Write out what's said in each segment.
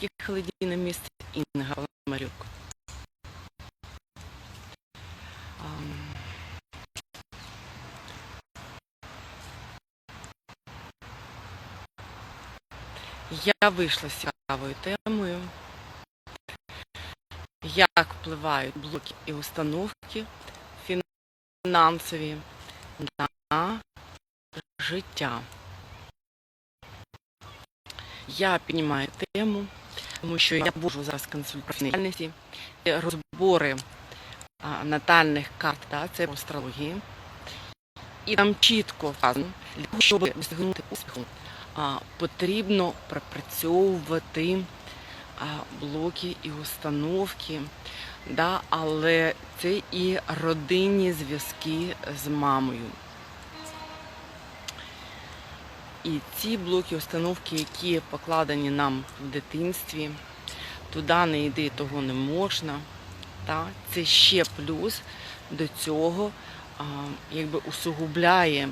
їхали на місце Інга Паламарюк. Я вийшла з цікавою темою, як впливають блоки і установки фінансові на життя. Я піднімаю тему, тому що я можу зараз консультаційності, розбори натальних карт, да, це по астрології. І там чітко вказано, для того, щоб досягнути успіху, потрібно пропрацьовувати блоки і установки, да, але це і родинні зв'язки з мамою. І ці блоки установки, які покладені нам в дитинстві, туди не йди, того не можна. Та? Це ще плюс до цього а, якби усугубляє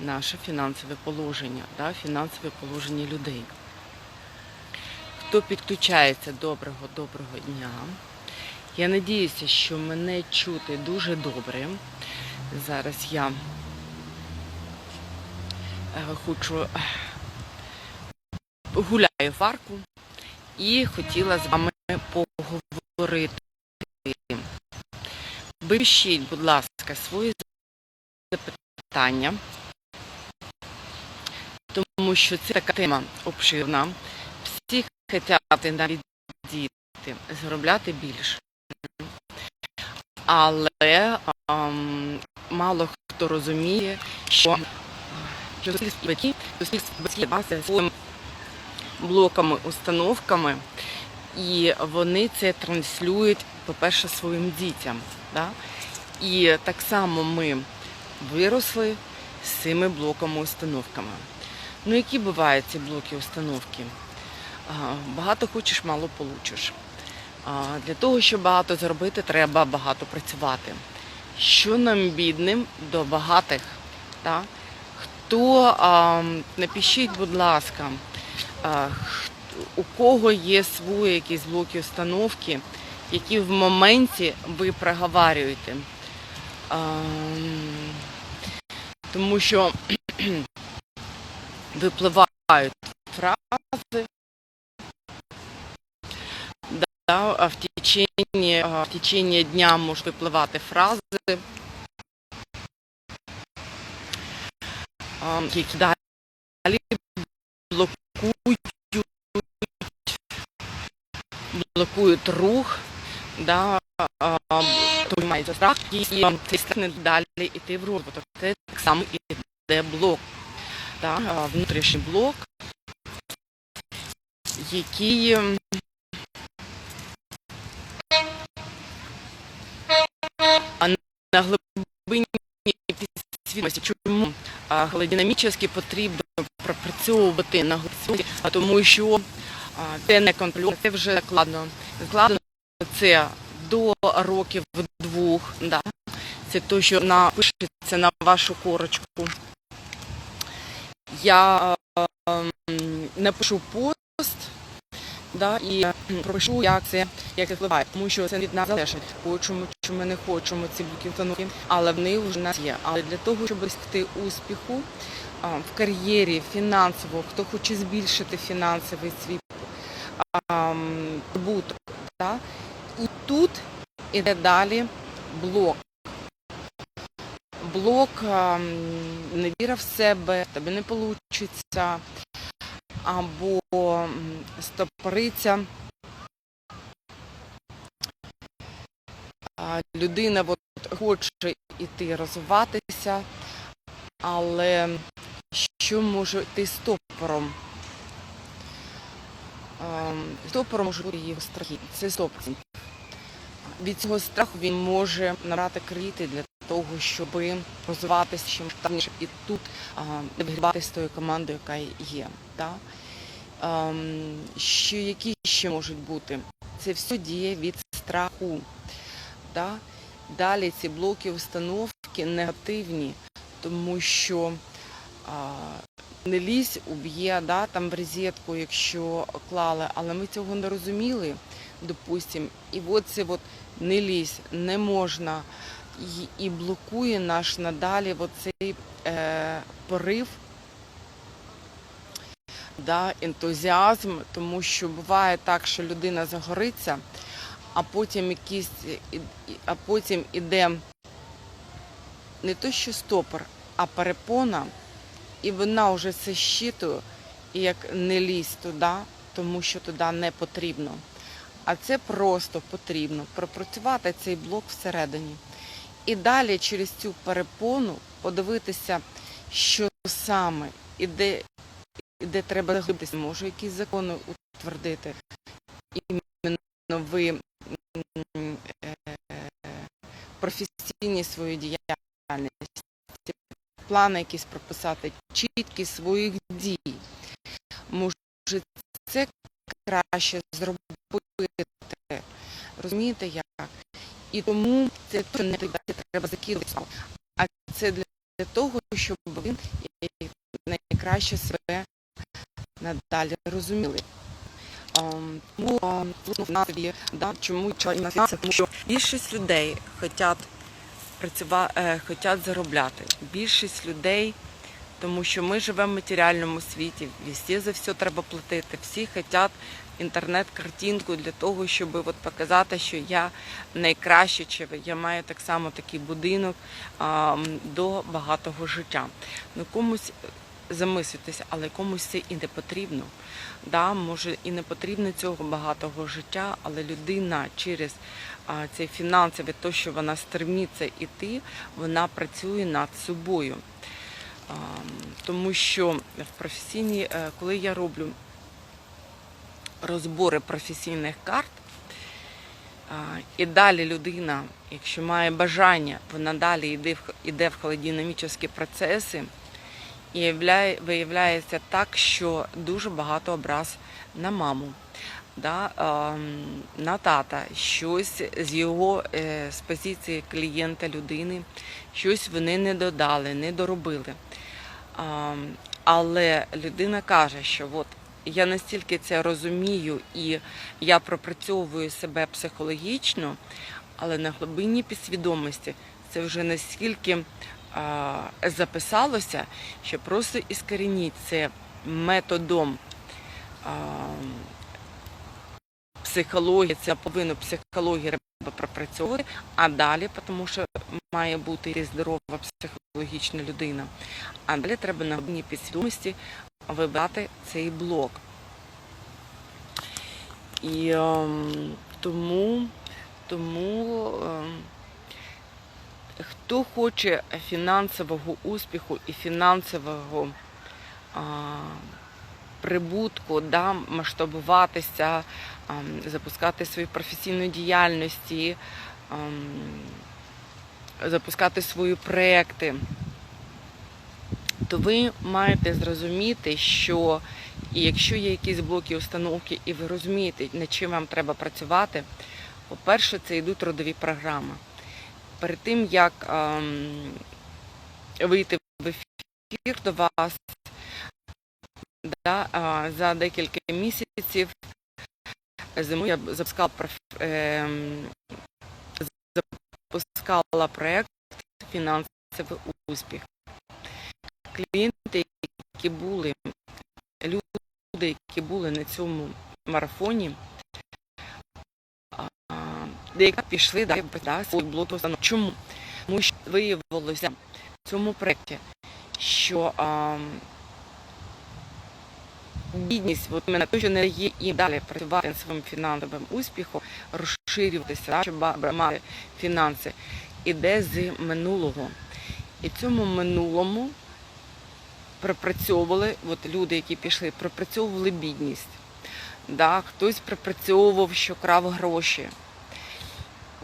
наше фінансове положення, да? фінансове положення людей. Хто підключається доброго, доброго дня. Я надіюся, що мене чути дуже добре. Зараз я хочу е, гуляю в арку і хотіла з вами поговорити. Пишіть, будь ласка, свої запитання, тому що це така тема обширна. Всі хочуть навіть діти заробляти більше. Але ем, мало хто розуміє, що суспільство батьків, суспільство батьків своїми блоками, установками, і вони це транслюють, по-перше, своїм дітям. Да? І так само ми виросли з цими блоками установками. Ну, які бувають ці блоки установки? Багато хочеш, мало получиш. Для того, щоб багато зробити, треба багато працювати. Що нам бідним до багатих? Так? Хто а, напишіть, будь ласка, у кого є свої якісь блоки установки, які в моменті ви проговорюєте. А, тому що випливають фрази, да, в течение, в течение дня можуть випливати фрази, які далі блокують, блокують рух, да, тому мається страх, і страх не далі йти в розвиток. Це так само іде блок, да, внутрішній блок, який ем, на глибині свідомості. Чому динамічно потрібно пропрацьовувати на глибині, а тому що це не контролює, це вже складно. Складно це до років двох. Да. Це то, що напишеться на вашу корочку. Я ем, напишу пост да, і пропишу, як це як впливає, тому що це від нас залежить. Хочемо чи ми не хочемо ці установки, але вони вже нас є. Але для того, щоб досягти успіху в кар'єрі фінансово, хто хоче збільшити фінансовий свій прибуток, і тут іде далі блок. Блок а, м, невіра в себе, тобі не вийде, або м, стопориться. А, Людина от, хоче іти розвиватися, але що може йти стопором? Стопором може бути його страхи. Це 100%. Від цього страху він може набрати кредити для того, щоб розвиватися ще масштабніше і тут не вигрібати з тою командою, яка є. Ем, що які ще можуть бути? Це все діє від страху. Да? Далі ці блоки установки негативні, тому що а, не лізь, уб'є, да, там в розетку, якщо клали, але ми цього не розуміли, допустим. І от це от не лізь, не можна. І, і блокує наш надалі оцей е, порив, да, ентузіазм, тому що буває так, що людина загориться, а потім і- а потім іде не то, що стопор, а перепона, і вона вже це щитує, і як не лізь туди, тому що туди не потрібно. А це просто потрібно пропрацювати цей блок всередині. І далі через цю перепону подивитися, що саме і де, і де треба заглибитися. Може, якісь закони утвердити. Іменно ви м, е, професійні свої діяльності, плани якісь прописати, чіткість своїх дій. Може, це краще зробити. Розумієте як? І тому це не треба, закидати, а це для того, щоб ви найкраще себе надалі розуміли. Ем, Тому ем, ну, в нас є, да, чому чому на? Тому що більшість людей хочуть працювати, хочуть заробляти. Більшість людей, тому що ми живемо в матеріальному світі, везде за все треба платити. Всі хочуть інтернет-картинку для того, щоб от показати, що я найкраще, чи я маю так само такий будинок а, до багатого життя. Ну комусь замислюйтеся, але комусь це і не потрібно. Да, може і не потрібно цього багатого життя, але людина через а, це фінансове, то, що вона стремиться іти, вона працює над собою. А, тому що в професійній, е, коли я роблю розбори професійних карт, а, і далі людина, якщо має бажання, вона далі йде в, йде в холодинамічні процеси, і виявляється так, що дуже багато образ на маму, да, ем, на тата, щось з його е, з позиції клієнта людини, щось вони не додали, не доробили. Ем, але людина каже, що от я настільки це розумію і я пропрацьовую себе психологічно, але на глибині підсвідомості це вже настільки записалося, що просто іскорініть це методом психології, це повинно психології треба пропрацьовувати, а далі, тому що має бути здорова психологічна людина. А далі треба на глибині підсвідомості вибрати цей блок. І ем, тому, тому ем, хто хоче фінансового успіху і фінансового а, прибутку, да, масштабуватися, ем, запускати свою професійну діяльність, запускати свої проекти, то ви маєте зрозуміти, що і якщо є якісь блоки установки, і ви розумієте, над чим вам треба працювати, по-перше, це йдуть трудові програми. Перед тим, як ем, вийти в ефір до вас, да, за декілька місяців зимою я запускала, ем, запускала проєкт фінансовий успіх. Клієнти, які були, люди, які були на цьому марафоні, деякі пішли далі да, свій блок. Чому? Тому що виявилося в цьому проєкті, що а, бідність, от мене то, що не дає їм далі працювати над своїм фінансовим успіхом, розширюватися, да, щоб мати фінанси, іде з минулого. І цьому минулому пропрацьовували, от люди, які пішли, пропрацьовували бідність. Да, хтось пропрацьовував, що крав гроші.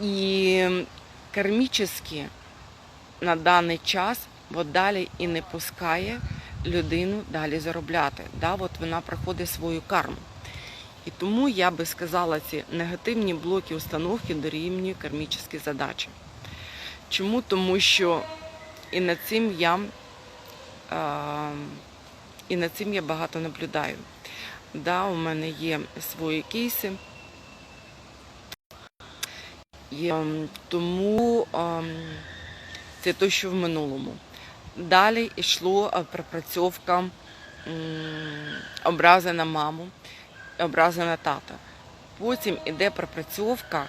І кармічно на даний час от далі і не пускає людину далі заробляти. Да, от вона проходить свою карму. І тому я би сказала, ці негативні блоки установки дорівнює кармічні задачі. Чому? Тому що і над цим я і над цим я багато наблюдаю. Да, у мене є свої кейси. І, ем, тому ем, це те, що в минулому. Далі йшло е, пропрацьовка образи на маму, образи на тата. Потім іде пропрацьовка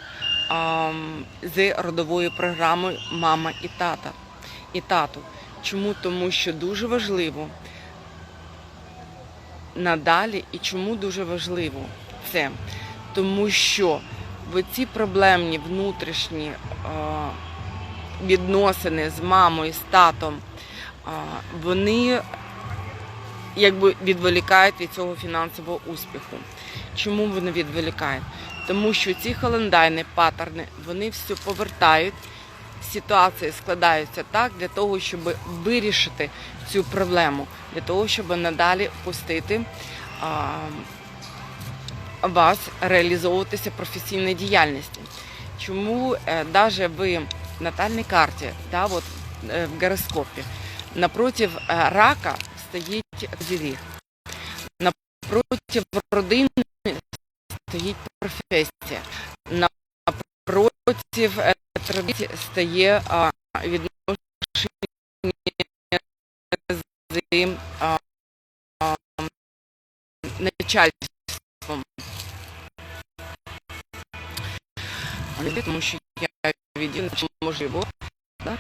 ам, з родовою програмою мама і тата і тату. Чому? Тому що дуже важливо надалі і чому дуже важливо це? Тому що в ці проблемні внутрішні е, відносини з мамою, з татом, е, вони якби відволікають від цього фінансового успіху. Чому вони відволікають? Тому що ці холендайні паттерни вони все повертають. Ситуації складаються так для того, щоб вирішити цю проблему, для того, щоб надалі пустити а, вас реалізовуватися в професійній діяльності. Чому навіть в натальній карті, да, от, е, в гороскопі, напротив е, рака стоїть зіріг, напротив родини стоїть професія, напротив е, традиції стає відношення з начальством. Тому що я відділена, чи можливо, да?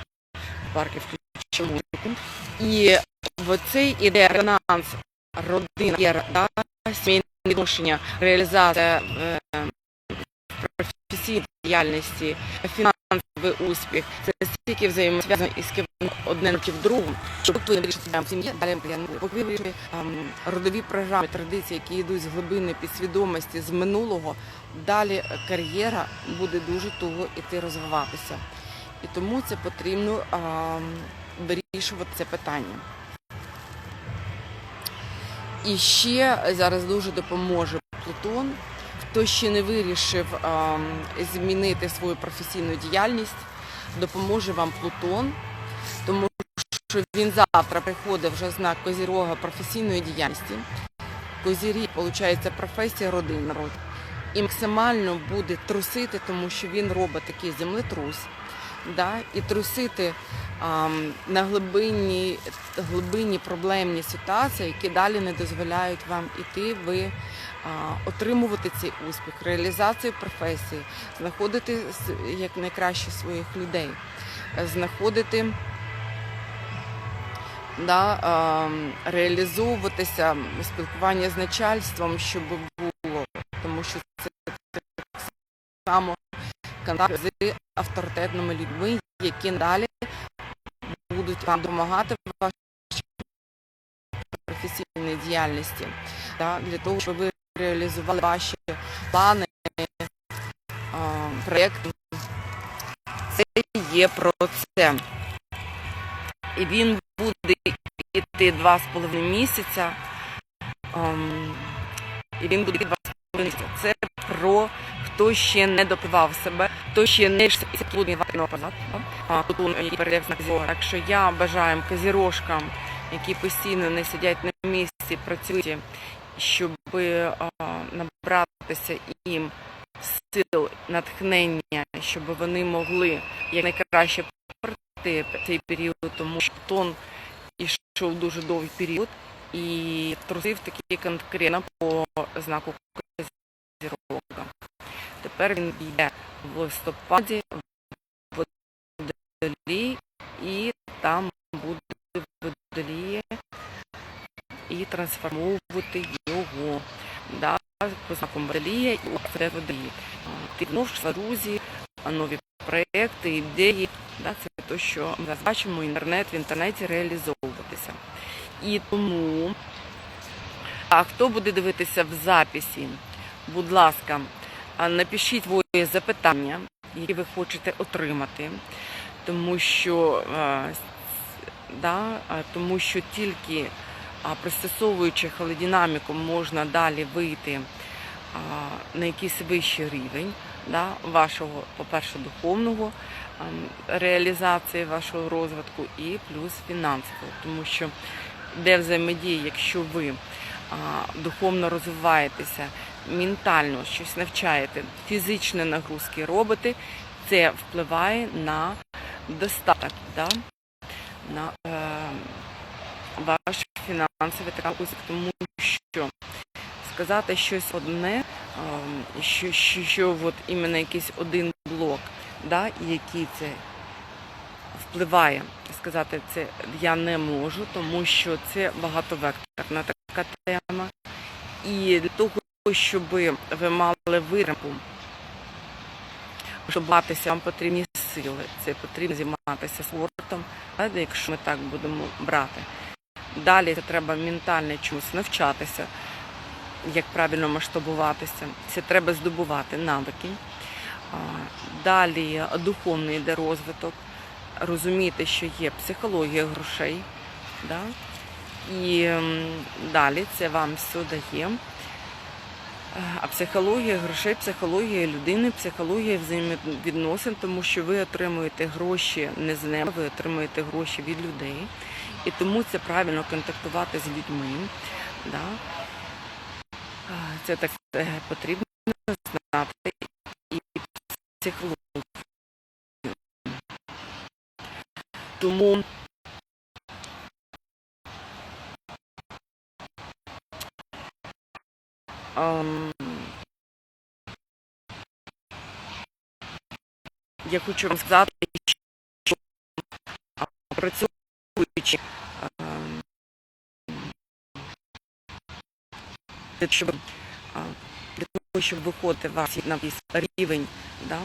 парки включимо музику. І в цей іде резонанс родина, є, да? сімейне відношення, реалізація е, професійної діяльності, фінансовий успіх. Це настільки взаємозв'язано і скивано одне проти другого, що поки ви не вирішите в сім'ї, далі. Поки ви ем, родові програми, традиції, які йдуть з глибини підсвідомості, з минулого, далі кар'єра буде дуже туго іти розвиватися. І тому це потрібно ем, вирішувати це питання. І ще зараз дуже допоможе Плутон. Хто ще не вирішив змінити свою професійну діяльність, допоможе вам Плутон, тому що він завтра приходить вже знак Козірога професійної діяльності. Козірі, виходить, професія родин род. І максимально буде трусити, тому що він робить такий землетрус. Да? І трусити а, на глибинні, глибинні проблемні ситуації, які далі не дозволяють вам іти, ви отримувати цей успіх, реалізацію професії, знаходити як найкраще своїх людей, е, знаходити. Да, реалізовуватися спілкування з начальством, щоб було, тому що це так само контакт з авторитетними людьми, які далі будуть вам допомагати в вашій професійній діяльності, да, для того, щоб ви реалізували ваші плани, проєкти. Це є про це. І він буде йти два з половиною місяця. ем, І він буде йти два з половиною місяця. Це про хто ще не допивав себе, хто ще не плудний назад, а Плутон, який перейде в знак Зірога. Так що я бажаю козірожкам, які постійно не сидять на місці, працюють, щоб а, набратися їм сил, натхнення, щоб вони могли якнайкраще пройти цей період, тому що Плутон ішов дуже довгий період і трусив такі конкретно по знаку Козірога. Тепер він йде в листопаді в водолій і там буде в водолії і трансформовувати його. Да, по знаком водолія і це водолії. Ти вновь друзі, нові проекти, ідеї. Да, це те, що ми бачимо інтернет в інтернеті реалізовуватися. І тому, а хто буде дивитися в записі, будь ласка, напишіть свої запитання, які ви хочете отримати, тому що, да, тому що тільки а, пристосовуючи холодинаміку, можна далі вийти на якийсь вищий рівень да, вашого, по-перше, духовного реалізації вашого розвитку і плюс фінансового, тому що де взаємодія, якщо ви духовно розвиваєтеся, ментально щось навчаєте, фізичні нагрузки робите, це впливає на достаток, да? на е, ваш фінансовий успіх, тому що сказати щось одне, ем, що, що, що от іменно якийсь один блок, да, який це впливає, сказати це я не можу, тому що це багатовекторна така тема. І для того, щоб ви мали вирамку, щоб батися, вам потрібні сили. Це потрібно займатися спортом, але якщо ми так будемо брати. Далі треба ментально чомусь навчатися, як правильно масштабуватися. Це треба здобувати навики. Далі духовний йде розвиток, розуміти, що є психологія грошей. Да? І далі це вам все дає. А психологія грошей, психологія людини, психологія взаємовідносин, тому що ви отримуєте гроші не з неба, ви отримуєте гроші від людей. І тому це правильно контактувати з людьми. Да? Це так потрібно знати і психологію. Тому ем, я хочу вам сказати, що а, працюючи ем, щоб, для того, щоб виходити вас на рівень, да,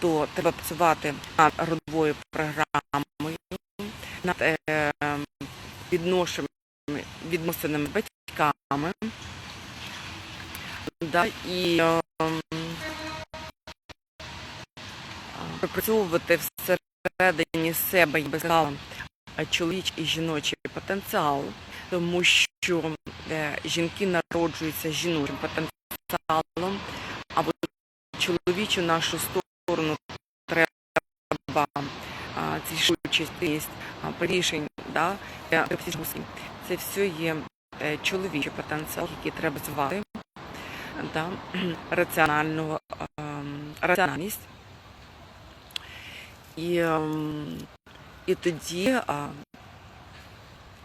то треба працювати над родовою програмою, над е, відношеннями, відносинами батьками. Да, і ем, а, пропрацьовувати всередині себе і безкала чоловічий і жіночий потенціал, тому що е, жінки народжуються жіночим потенціалом, а чоловічу нашу сторону треба ці швидкість, рішень, е, це все є е, чоловічий потенціал, який треба звати ем, раціональність. Ем, і тоді а,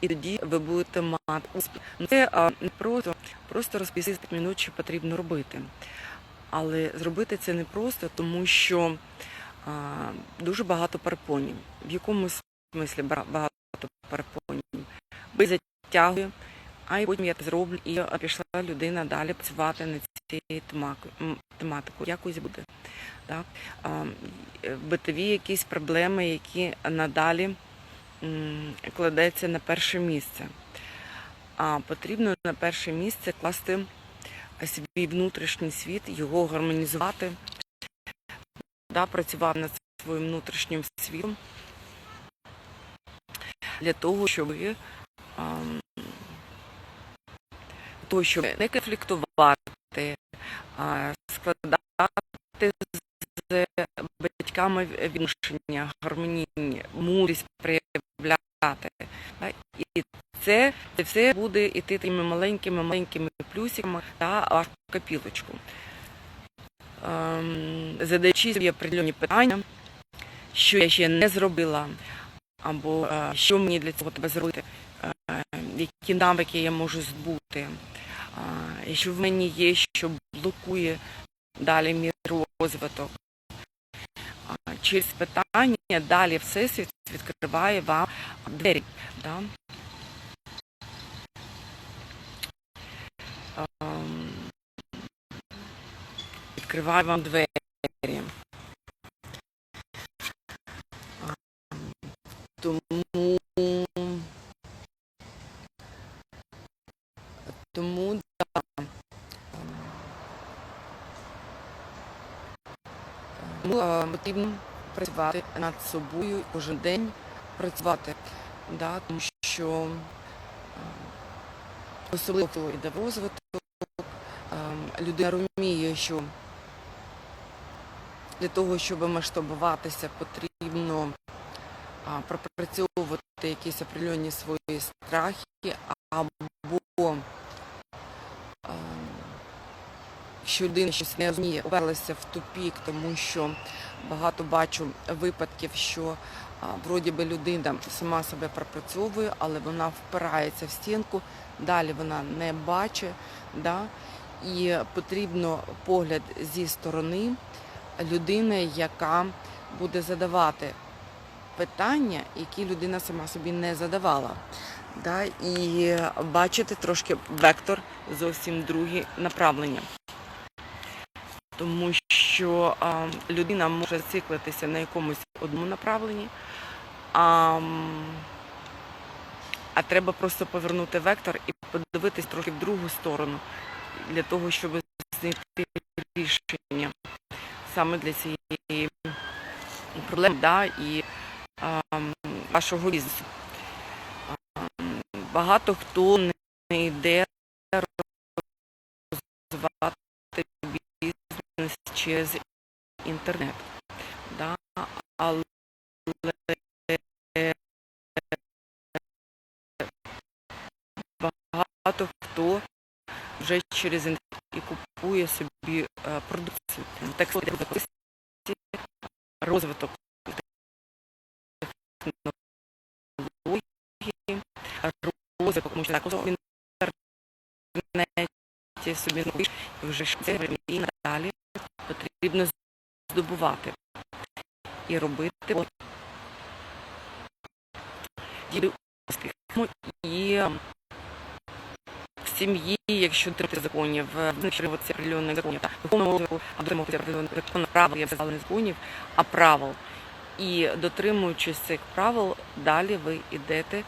і тоді ви будете мати успіх. Ну, Це а, не просто, просто розповісти 5 минут, що потрібно робити. Але зробити це не просто, тому що а, дуже багато перепонів. В якому смислі багато перепонів? Ви затягує, а і потім я це зроблю, і пішла людина далі працювати над цією тематикою. Якось буде. Так? Битові якісь проблеми, які надалі кладеться на перше місце. А потрібно на перше місце класти свій внутрішній світ, його гармонізувати, да, працювати над своїм внутрішнім світом для того, щоб ви того, щоб не конфліктувати, складати з батьками відношення, гармонійні, мудрість проявляти. І це, це все буде йти такими маленькими маленькими плюсиками та вашу копілочку. Ем, Задаючи собі определені питання, що я ще не зробила, або е, що мені для цього треба зробити, е, які навики я можу здобути, і що в мені є, що блокує далі мій розвиток. Через питання далі Всесвіт відкриває вам двері. Да? Відкриває вам двері. А, Тому тому да. Тому е, потрібно працювати над собою кожен день працювати, да, тому що е, особливо йде в розвиток, е, людина розуміє, що для того, щоб масштабуватися, потрібно пропрацьовувати якісь определенні свої страхи, або а, що людина щось не розуміє, оперлася в тупік, тому що багато бачу випадків, що вроді би людина сама себе пропрацьовує, але вона впирається в стінку, далі вона не бачить. Да? І потрібно погляд зі сторони людини, яка буде задавати питання, які людина сама собі не задавала. Да? І бачити трошки вектор зовсім друге направлення. Тому що а, людина може циклитися на якомусь одному направленні, а, а треба просто повернути вектор і подивитись трохи в другу сторону для того, щоб знайти рішення саме для цієї проблеми да, і а, вашого бізнесу. Багато хто не йде через інтернет. Да? Але багато хто вже через інтернет і купує собі е, продукцію. Так розвиток технологій, розвиток, що також в інтернеті собі знайдеш, і вже це і надалі потрібно здобувати і робити от діли. Ну, І е, в сім'ї, якщо тримати законів, визначити определенних законів, духовного дотримуватися определених законів, правил, я сказала не законів, а правил. І дотримуючись цих правил, далі ви йдете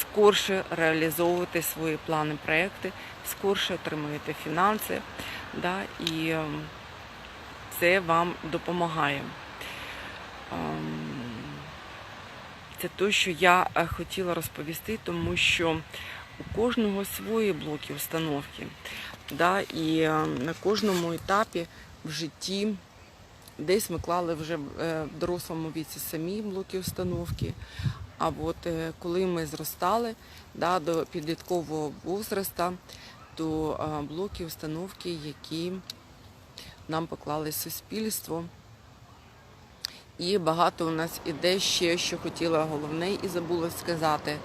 скорше реалізовувати свої плани, проекти, скорше отримуєте фінанси, да, і ем, це вам допомагає. Ем, Це те, що я е, хотіла розповісти, тому що у кожного свої блоки установки. Да, і е, на кожному етапі в житті десь ми клали вже е, в дорослому віці самі блоки установки. А от коли ми зростали да, до підліткового возраста, то блоки установки, які нам поклали суспільство. І багато у нас іде ще, що хотіла головне і забула сказати.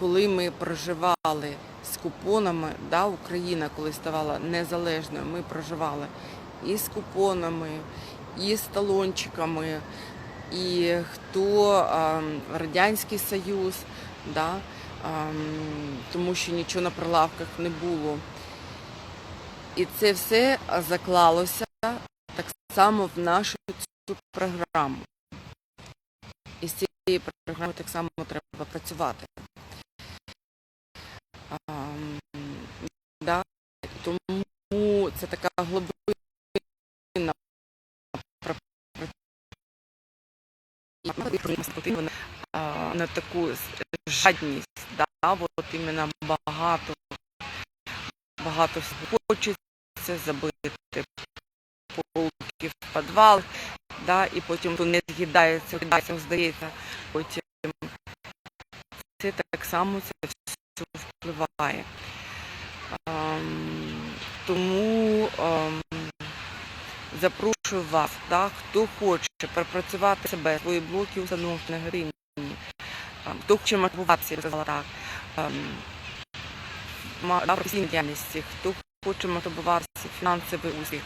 Коли ми проживали з купонами, да, Україна, коли ставала незалежною, ми проживали і з купонами, і з талончиками, і хто а, Радянський Союз, да, а, тому що нічого на прилавках не було. І це все заклалося так само в нашу цю програму. І з цією програмою так само треба працювати. Да, тому це така пропрацювання на таку жадність, да, от іменно багато, багато всього хочеться забити полки в підвал, да, і потім то не з'їдається, здається, потім це так само це все впливає. Ем, тому ем, запрошую вас, да, хто хоче пропрацювати себе, свої блоки установки на гривні, хто хоче мотивуватися, я сказала так, ем, професійній діяльності, хто хоче мотивуватися, фінансовий успіх,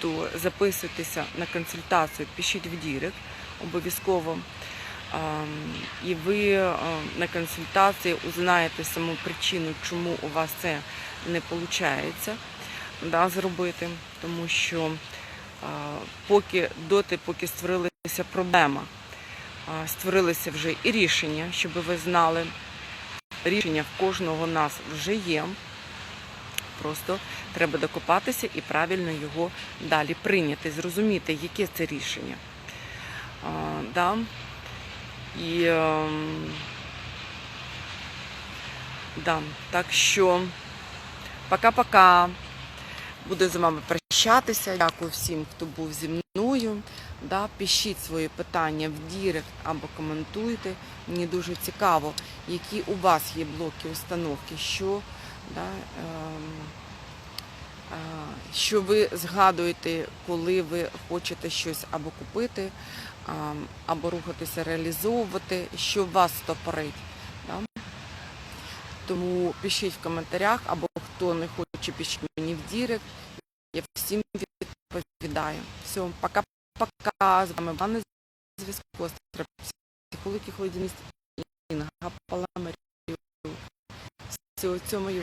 то записуйтеся на консультацію, пишіть в Дірект обов'язково. І ви на консультації узнаєте саму причину, чому у вас це не виходить да, зробити. Тому що поки доти, поки створилася проблема, створилися вже і рішення, щоб ви знали. Рішення в кожного нас вже є. Просто треба докопатися і правильно його далі прийняти, зрозуміти, яке це рішення. А, да. І ем, да, так що пока-пока. буду з вами прощатися. Дякую всім, хто був зі мною. Да, пишіть свої питання в Дірект або коментуйте. Мені дуже цікаво, які у вас є блоки установки, що, да, ем, що ви згадуєте, коли ви хочете щось або купити, або рухатися, реалізовувати, що вас стопорить. Да? Тому пишіть в коментарях, або хто не хоче, пишіть мені в Дірект. Я всім відповідаю. Все, пока-пока. З вами була на зв'язку. Остра психологи холодність Інга 就这么用